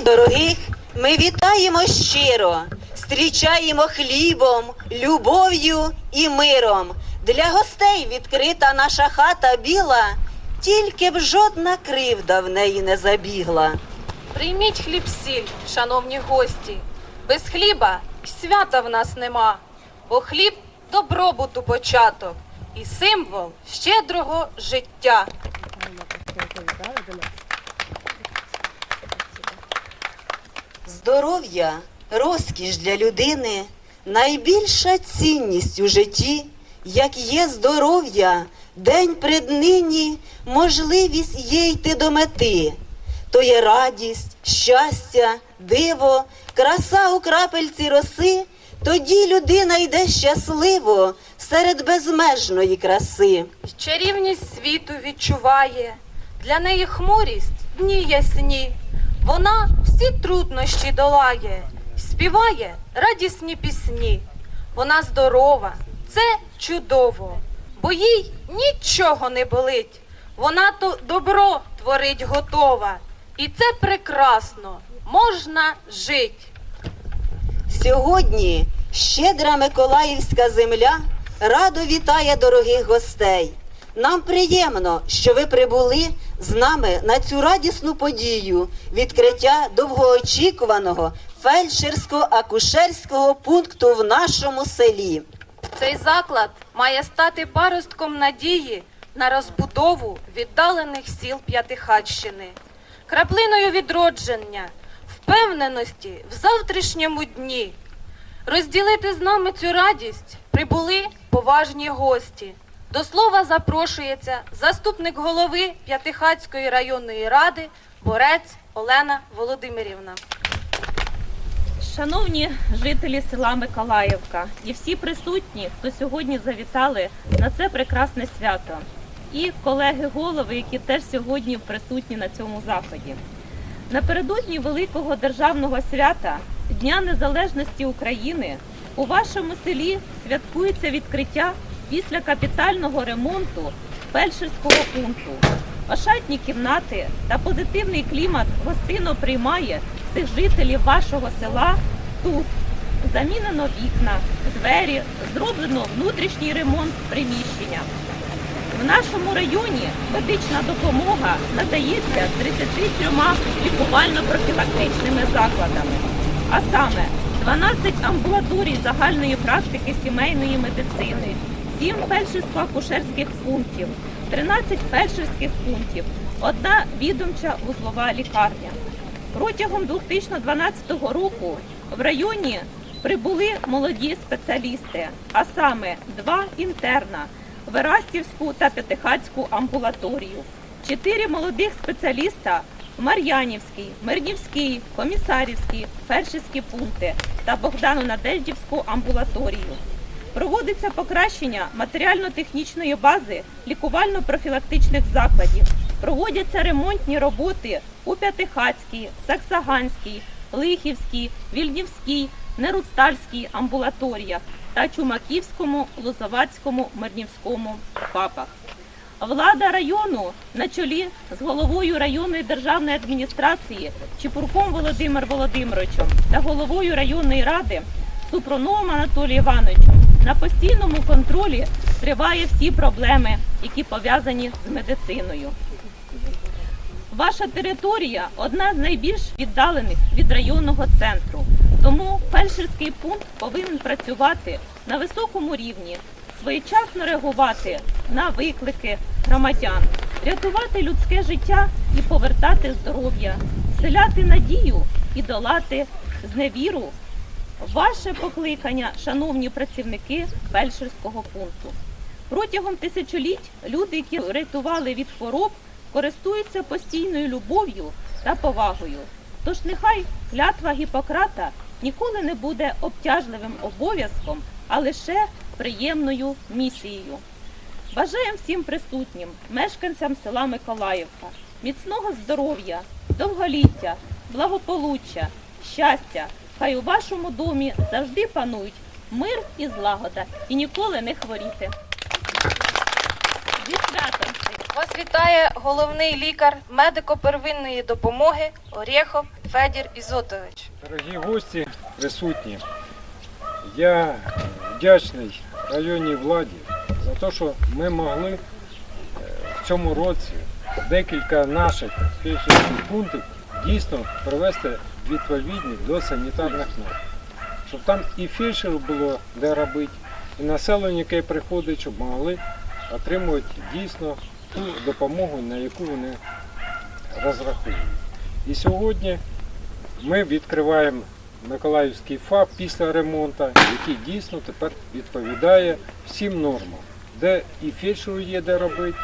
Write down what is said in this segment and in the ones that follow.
Гостей дорогих ми вітаємо щиро, зустрічаємо хлібом, любов'ю і миром. Для гостей відкрита наша хата біла, тільки б жодна кривда в неї не забігла. Прийміть хліб сіль, шановні гості. Без хліба свята в нас нема, бо хліб добробуту початок і символ щедрого життя. Здоров'я, розкіш для людини, найбільша цінність у житті, як є здоров'я, день пред нині, можливість є йти до мети. То є радість, щастя, диво, краса у крапельці роси, тоді людина йде щасливо серед безмежної краси. Чарівність світу відчуває, для неї хмурість дні ясні. Вона всі труднощі долає, співає радісні пісні. Вона здорова, це чудово, бо їй нічого не болить. Вона то добро творить готова, і це прекрасно, можна жить. Сьогодні щедра Миколаївська земля радо вітає дорогих гостей. Нам приємно, що ви прибули з нами на цю радісну подію відкриття довгоочікуваного фельдшерсько-акушерського пункту в нашому селі. Цей заклад має стати паростком надії на розбудову віддалених сіл П'ятихатщини, краплиною відродження, впевненості в завтрашньому дні. Розділити з нами цю радість прибули поважні гості. До слова запрошується заступник голови П'ятихатської районної ради Борець Олена Володимирівна. Шановні жителі села Миколаївка і всі присутні, хто сьогодні завітали на це прекрасне свято, і колеги-голови, які теж сьогодні присутні на цьому заході. Напередодні великого державного свята Дня Незалежності України у вашому селі святкується відкриття після капітального ремонту фельдшерського пункту. Ошатні кімнати та позитивний клімат гостинно приймає всіх жителів вашого села тут. Замінено вікна, двері, зроблено внутрішній ремонт приміщення. В нашому районі медична допомога надається 33 лікувально-профілактичними закладами, а саме 12 амбулаторій загальної практики сімейної медицини, 7 фельдшерсько-акушерських пунктів, 13 фельдшерських пунктів, одна відомча вузлова лікарня. Протягом 2012 року в районі прибули молоді спеціалісти, а саме два інтерна Верастівську та П'ятихатську амбулаторію, чотири молодих спеціаліста Мар'янівський, Мирнівський, Комісарівський, фельдшерські пункти та Богдано-Надеждівську амбулаторію. Проводиться покращення матеріально-технічної бази лікувально-профілактичних закладів. Проводяться ремонтні роботи у П'ятихатській, Саксаганській, Лихівській, Вільнівській, Неруцтальській амбулаторіях та Чумаківському, Лозовацькому, Мирнівському ФАПах. Влада району на чолі з головою районної державної адміністрації Чепурком Володимир Володимировичем та головою районної ради Супроновим Анатолієм Івановичем на постійному контролі триває всі проблеми, які пов'язані з медициною. Ваша територія одна з найбільш віддалених від районного центру, тому фельдшерський пункт повинен працювати на високому рівні, своєчасно реагувати на виклики громадян, рятувати людське життя і повертати здоров'я, вселяти надію і долати зневіру. Ваше покликання, шановні працівники фельдшерського пункту. Протягом тисячоліть люди, які рятували від хвороб, користуються постійною любов'ю та повагою. Тож нехай клятва Гіппократа ніколи не буде обтяжливим обов'язком, а лише приємною місією. Бажаємо всім присутнім, мешканцям села Миколаївка, міцного здоров'я, довголіття, благополуччя, щастя. Хай у вашому домі завжди панують мир і злагода і ніколи не хворіти. Зі святом! Вас вітає головний лікар медико-первинної допомоги Орєхов Федір Ізотович. Дорогі гості, присутні, я вдячний районній владі за те, що ми могли е, в цьому році декілька наших фельдшерських пунктів дійсно привести відповідні до санітарних норм. Щоб там і фельдшеру було де робити, і населення, яке приходить, щоб могли отримувати дійсно ту допомогу, на яку вони розраховують. І сьогодні ми відкриваємо Миколаївський ФАП після ремонту, який дійсно тепер відповідає всім нормам, де і фельдшеру є де робити,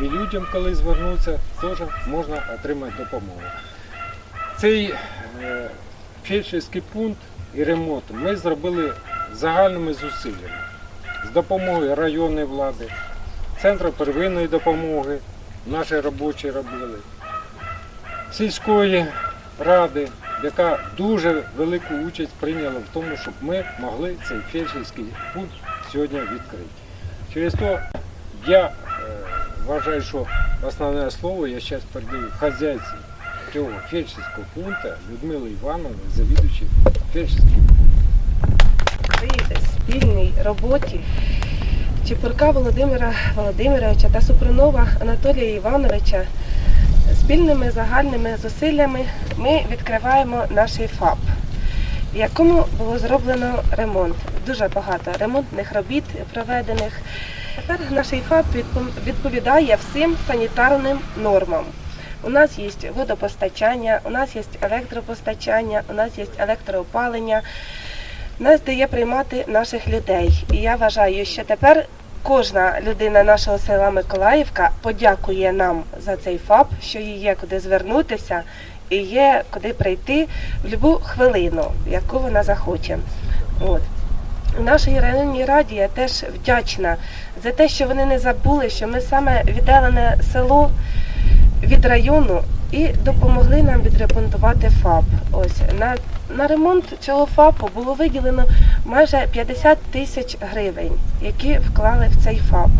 і людям, коли звернуться, теж можна отримати допомогу. Цей е, фельдшерський пункт і ремонт ми зробили загальними зусиллями з допомогою районної влади, центру первинної допомоги, наші робочі робили, сільської ради, яка дуже велику участь прийняла в тому, щоб ми могли цей фельдшерський пункт сьогодні відкрити. Через то я е, вважаю, що основне слово я зараз передаю хазяйці цього фельдшерського пункту Людмили Івановни, завідувачі фельдшерським при спільній роботі Чепурка Володимира Володимировича та Супрунова Анатолія Івановича спільними загальними зусиллями ми відкриваємо наш ФАП, в якому було зроблено ремонт. Дуже багато ремонтних робіт проведених. Тепер наш ФАП відповідає всім санітарним нормам. У нас є водопостачання, у нас є електропостачання, у нас є електроопалення. Нас дає приймати наших людей. І я вважаю, що тепер кожна людина нашого села Миколаївка подякує нам за цей ФАП, що їй є куди звернутися і є куди прийти в будь-яку хвилину, яку вона захоче. От. Нашій районній раді я теж вдячна за те, що вони не забули, що ми саме віддалене село від району і допомогли нам відремонтувати ФАП. Ось на, на ремонт цього ФАПу було виділено майже 50 тисяч гривень, які вклали в цей ФАП.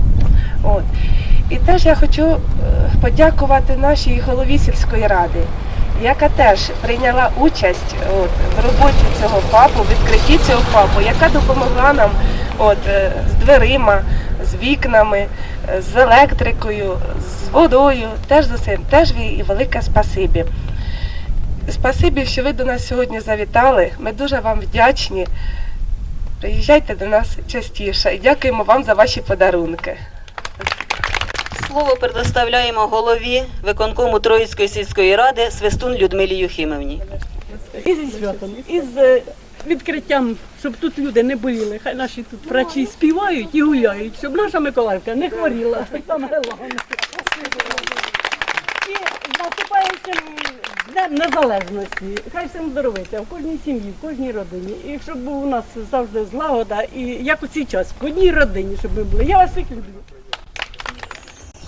От. І теж я хочу е, подякувати нашій голові сільської ради, яка теж прийняла участь от, в роботі цього ФАПу, в відкритті цього ФАПу, яка допомогла нам от, е, з дверима, з вікнами, е, з електрикою, з водою, теж за цим, теж їй велике спасибі. Спасибі, що ви до нас сьогодні завітали. Ми дуже вам вдячні. Приїжджайте до нас частіше і дякуємо вам за ваші подарунки. Слово предоставляємо голові виконкому Троїцької сільської ради Свистун Людмилі Юхімовні. І зі святом, і з е, відкриттям, щоб тут люди не боліли. Хай наші тут врачі співають і гуляють, щоб наша Миколаївка не хворіла. Саме головне. І наступаючим Днем Незалежності. Хай всім здоровиться в кожній сім'ї, в кожній родині. І щоб у нас завжди злагода, і як у цей час, в одній родині, щоб ми були. Я вас всіх люблю.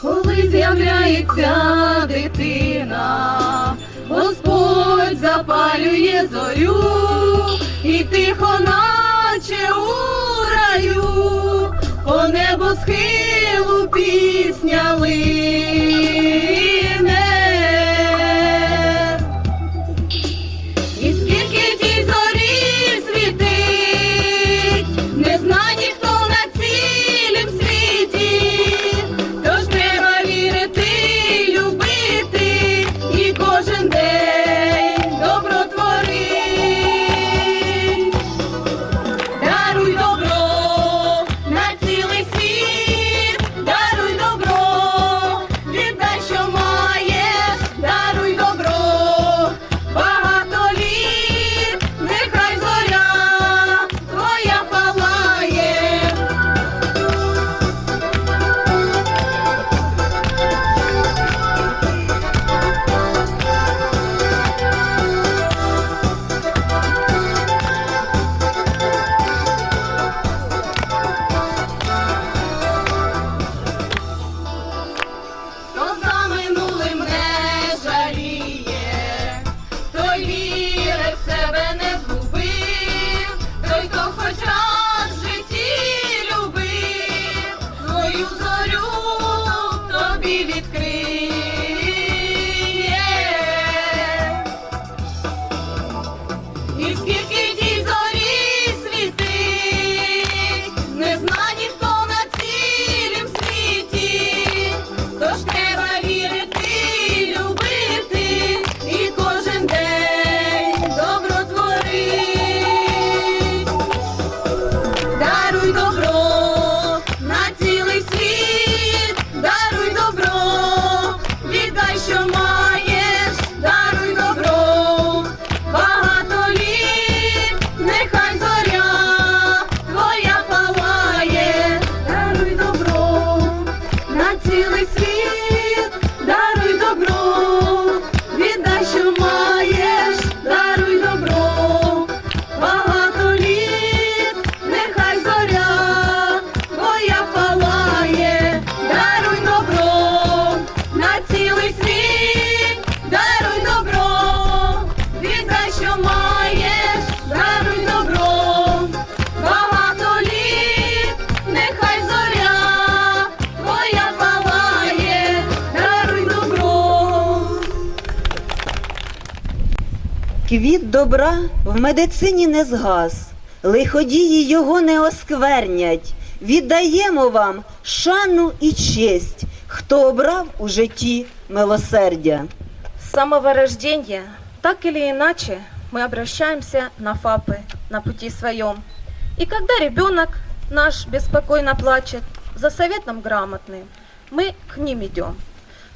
Коли з'являється дитина, Господь запалює зорю, і тихо, наче у раю, по небу схилу пісня лине. Give, give, give. Квіт добра в медицині не згас, лиходії його не осквернять. Віддаємо вам шану і честь, хто обрав у житті милосердя. С самого рождения, так или иначе, мы обращаемся на ФАПы на пути своем. И когда ребенок наш беспокойно плачет, за советом грамотным, мы к ним идем.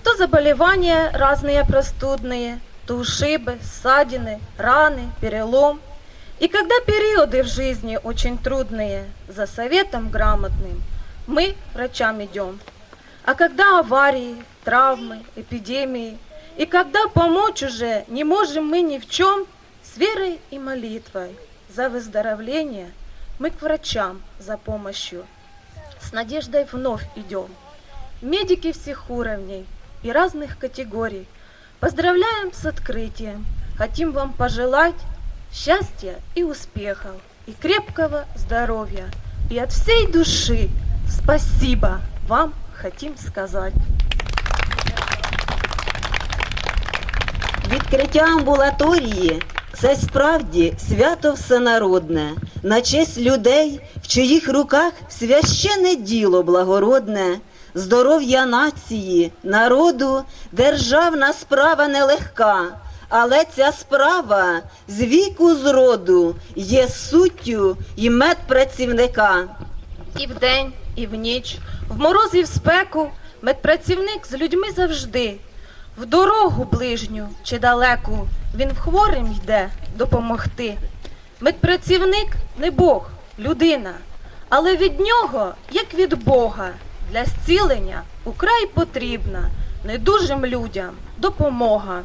То заболевания разные простудные, то ушибы, ссадины, раны, перелом. И когда периоды в жизни очень трудные, за советом грамотным, мы врачам идем. А когда аварии, травмы, эпидемии, и когда помочь уже не можем мы ни в чем, с верой и молитвой за выздоровление мы к врачам за помощью. С надеждой вновь идем. Медики всех уровней и разных категорий, поздравляем с открытием. Хотим вам пожелать счастья и успехов, и крепкого здоровья. И от всей души спасибо вам хотим сказать. Відкриття амбулаторії це справді свято всенародне, на честь людей, в чиїх руках священне діло благородне, здоров'я нації, народу, державна справа нелегка, але ця справа з віку з роду є суттю і медпрацівника. І вдень, і в ніч, в мороз і в спеку, медпрацівник з людьми завжди. В дорогу ближню чи далеку він в хворим йде допомогти. Медпрацівник не Бог, людина, але від нього, як від Бога, для зцілення украй потрібна недужим людям допомога.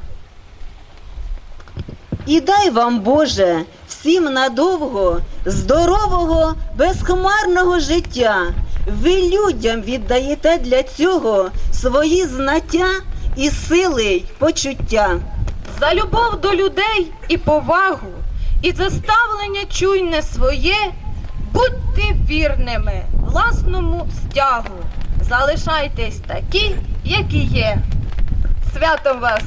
І дай вам, Боже, всім надовго здорового, безхмарного життя. Ви людям віддаєте для цього свої знаття і сили й почуття. за любов до людей і повагу, і за ставлення чуйне своє, будьте вірними власному стягу, залишайтесь такі, які є. Святом вас!